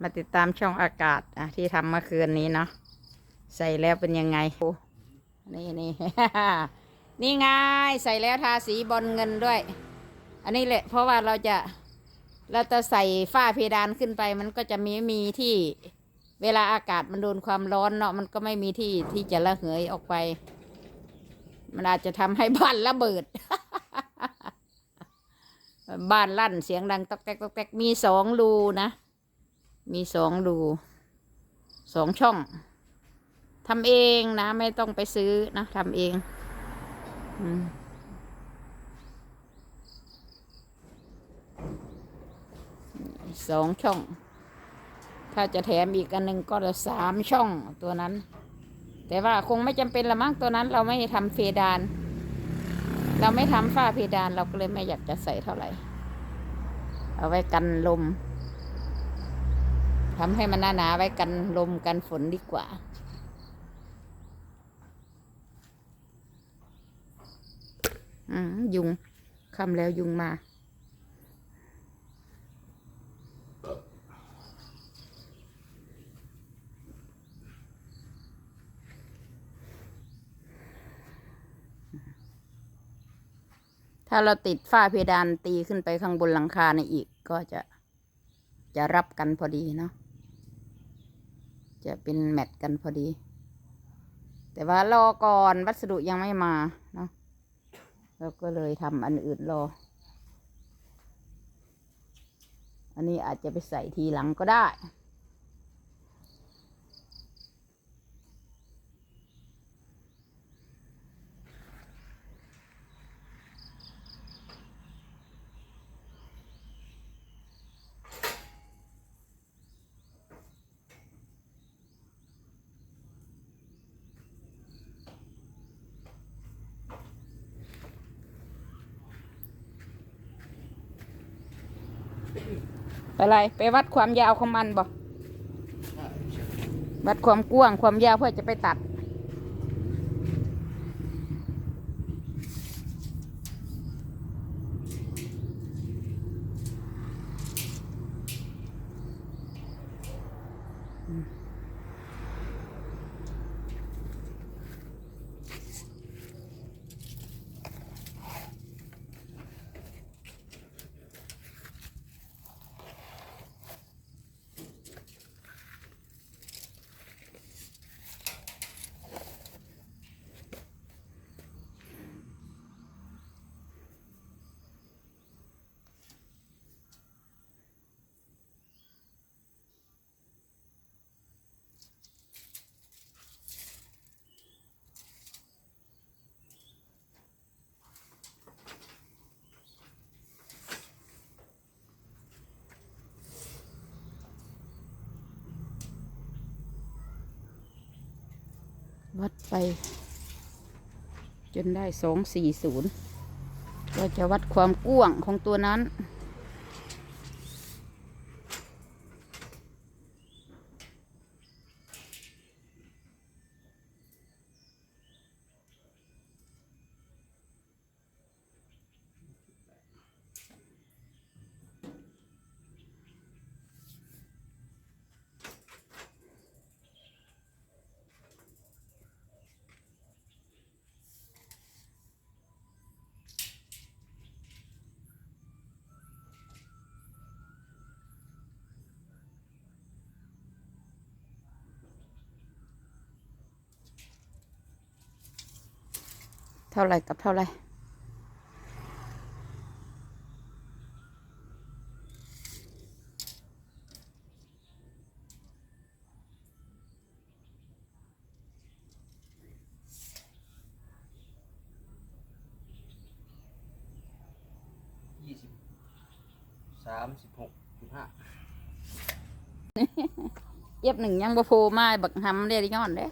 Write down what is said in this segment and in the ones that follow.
มาติดตามช่องอากาศอะที่ทำเมื่อคืนนี้เนาะใส่แล้วเป็นยังไงโอ้นี่นี่ นี่ไงใส่แล้วทาสีบอลเงินด้วย อันนี้แหละ เพราะว่าเราจะเราจะใส่ฝ้าเพดานขึ้นไป มันก็จะมีมีที่เวลาอากาศมันโดนความร้อนเนาะมันก็ไม่มีที่ที่จะระเหยออกไป มันอาจจะทำให้บ้านระเบิด บ้านลั่นเสียงดังตอกแตกตอกแตกมีสองรูนะ มีสองรูสองช่องทำเองนะ ไม่ต้องไปซื้อนะทำเองอืมสองช่อง ถ้าจะแถมอีกอันหนึ่งก็จะสามช่องตัวนั้น แต่ว่าคงไม่จำเป็นละมั้งตัวนั้น เราไม่ทำเพดาน เราไม่ทำฝ้าเพดานเราก็เลยไม่อยากจะใส่เท่าไหร่ เอาไว้กันลม ทำให้มันหนาๆไว้กันลมกันฝนดีกว่า อืมยุงคำแล้วยุงมา ถ้าเราติดฝ้าเพดานตีขึ้นไปข้างบนหลังคาในอีกก็จะจะรับกันพอดีเนาะ จะเป็นแมทกันพอดี แต่ว่ารอก่อนวัสดุยังไม่มาเนาะเราก็เลยทำอันอื่นรอ อันนี้อาจจะไปใส่ทีหลังก็ได้ อะไรไปวัดความยาวของมันบ่วัดความกว้างความยาวเพื่อจะไปตัด วัด ไปจนได้สองสี่ศูนย์ก็จะวัดความกว้างของตัวนั้น เท่าไหร่กับเท่าไหร่ยี่สิบสามสิบหกสิบห้าเย็บหนึ่งยังบ่โผล่มาบักหำเรียย้อนเด้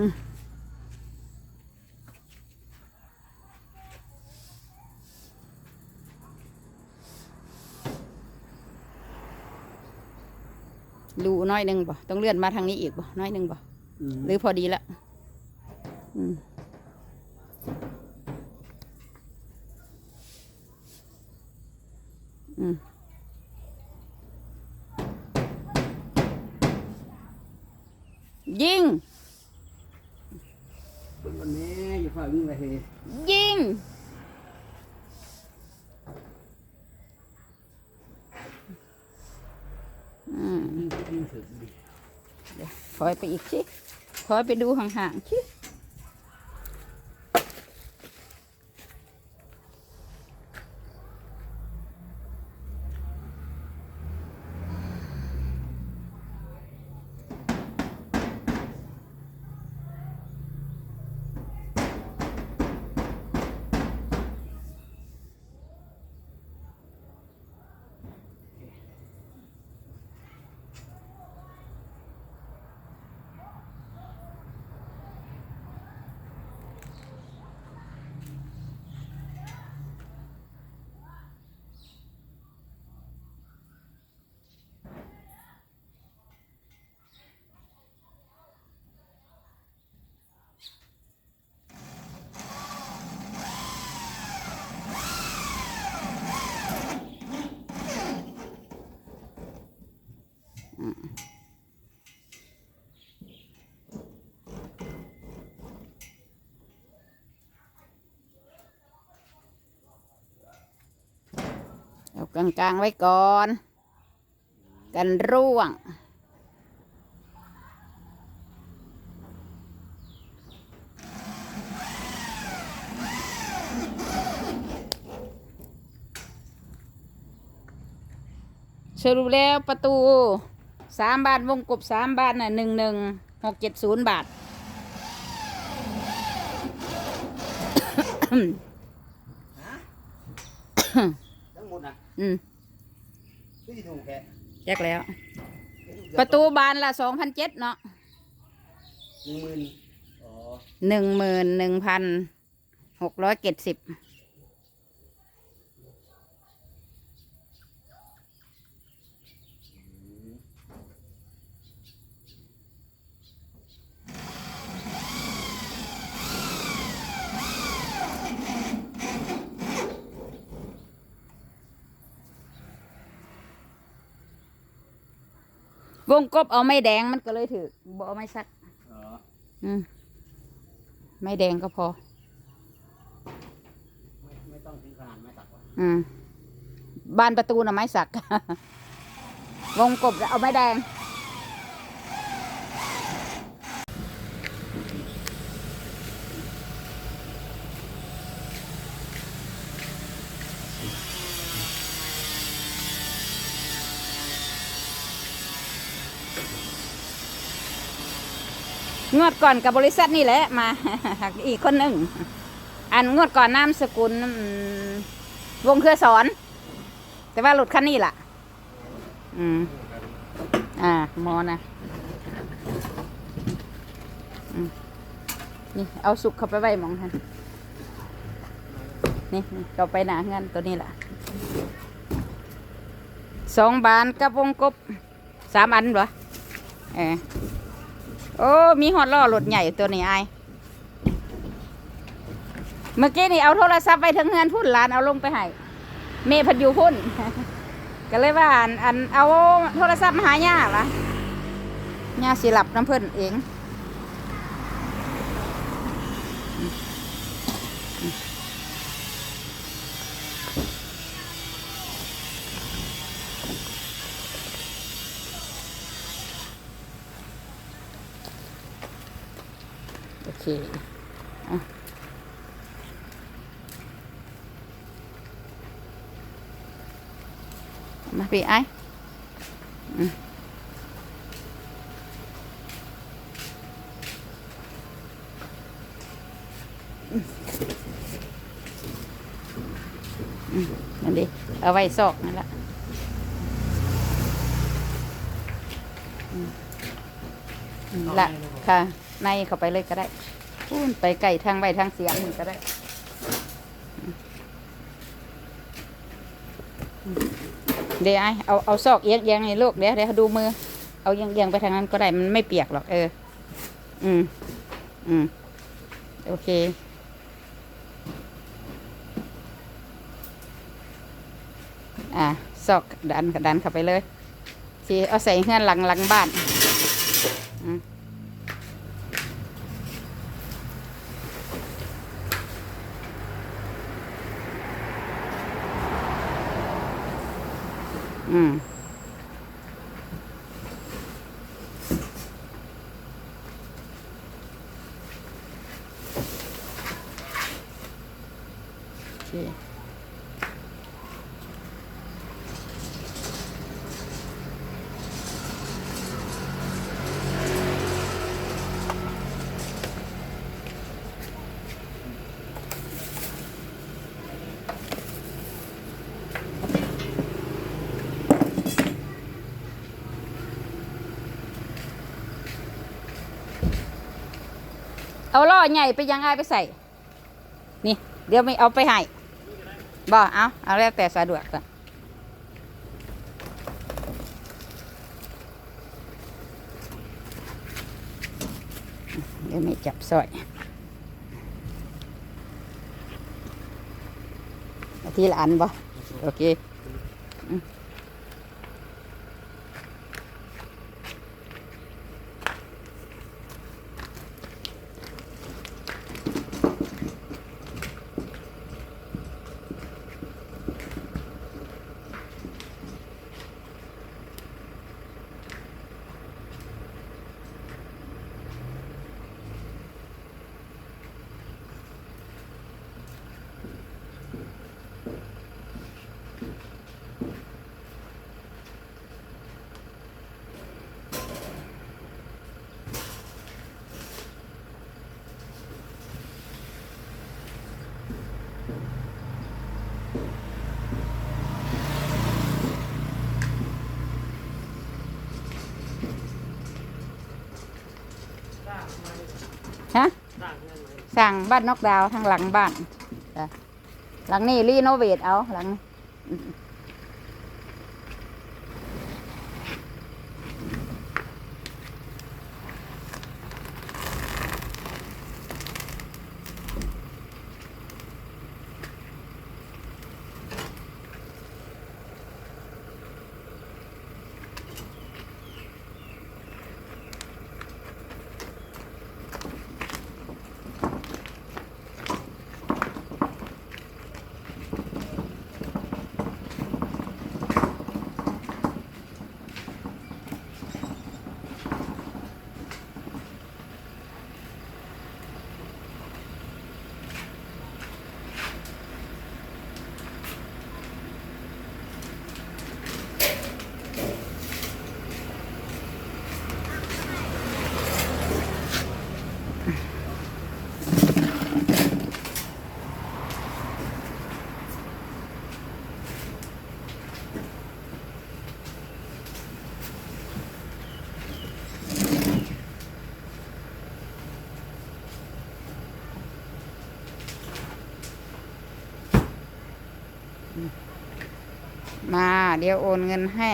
รูน้อยหนึ่งบ่ต้องเลื่อนมาทางนี้อีกบ่น้อยหนึ่งบ่หรือพอดีละอืมอืมยิง แม่อยู่ฝั่งนี้ไปเฮยิง อืมยิ่งยิ่งถึงดิ ถอยไปอีกชิถอยไปดูห่างๆชิ ลางๆไว้ก่อน กันร่วง สรุปแล้วประตูสามบาทวงกบสามบาทน่ะหนึ่งหนึ่งหกเจ็ดศูนย์บาท อะอืมที่ถูกแกแยกแล้ว ประตูบานละสองพันเจ็ดเนาะหนึ่งหมื่นอ๋อหนึ่งหมื่นหนึ่งพันหกร้อยเจ็ดสิบ วงกบเอาไม่แดงมันก็เลยถือบ่เอาไม่ซักอ๋ออืมไม่แดงก็พอ ไม่ไม่ต้องถึงขนาดไม่ตักว่ะอืมบานประตูน่ะไม้สัก วงกบเอาไม้แดง งวดก่อนกับบริษัทนี่แหละมา อีกคนหนึ่ง อันงวดก่อนนามสกุลวงเครือสอน แต่ว่าหลุดคันนี้ล่ะ อืม อ่า มอนะอนี่ เอาสุกเข้าไปไว้มองท่านนี่นี่เข้าไปหนาเงินตัวนี้ล่ะสองบานกับวงกบสามอันเหรอ เออโอ้ มีหอดล้อรถใหญ่ตัวนี้ไอเมื่อกี้นี่เอาโทรศัพท์ไปถึงเงินพุ่นหลานเอาลงไปให้เมย์พัดอยู่พุ่น ก็เลยว่าอันอันเอาโทรศัพท์มาหาย่าละย่าสิหลับน้ำเพิ่นเอง มาพี่ไอ้อืมอืมนั่นดิ เอาไว้ซอกนั่นละอืมละค่ะ ในเข้าไปเลยก็ได้ พูนไปไก่ทางใบทางเสียงมันก็ได้เดี๋ยวไอเอาเอาซอกเอียงเอียงให้ลูกเดี๋ยวเดี๋ยวดูมือ เอาเอียงๆไปทางนั้นก็ได้มันไม่เปียกหรอกเออ อืม อืม โอเค อะซอกดันดันเข้าไปเลยทีเอาใส่เงื่อนหลังหลังบ้าน อืม อื เอาล่อใหญ่ไปยังไงไปใส่ นี่ เดี๋ยวไม่เอาไปให้บ่เอาเอาแล้วแต่สะดวกละเดี๋ยวไม่จับสอยทีละอันบ่โอเคอืม ฮะสั่งบ้านนอกดาวทางหลังบ้านหลังนี้รีโนเวทเอาหลังอืม มา เดี๋ยวโอนเงินให้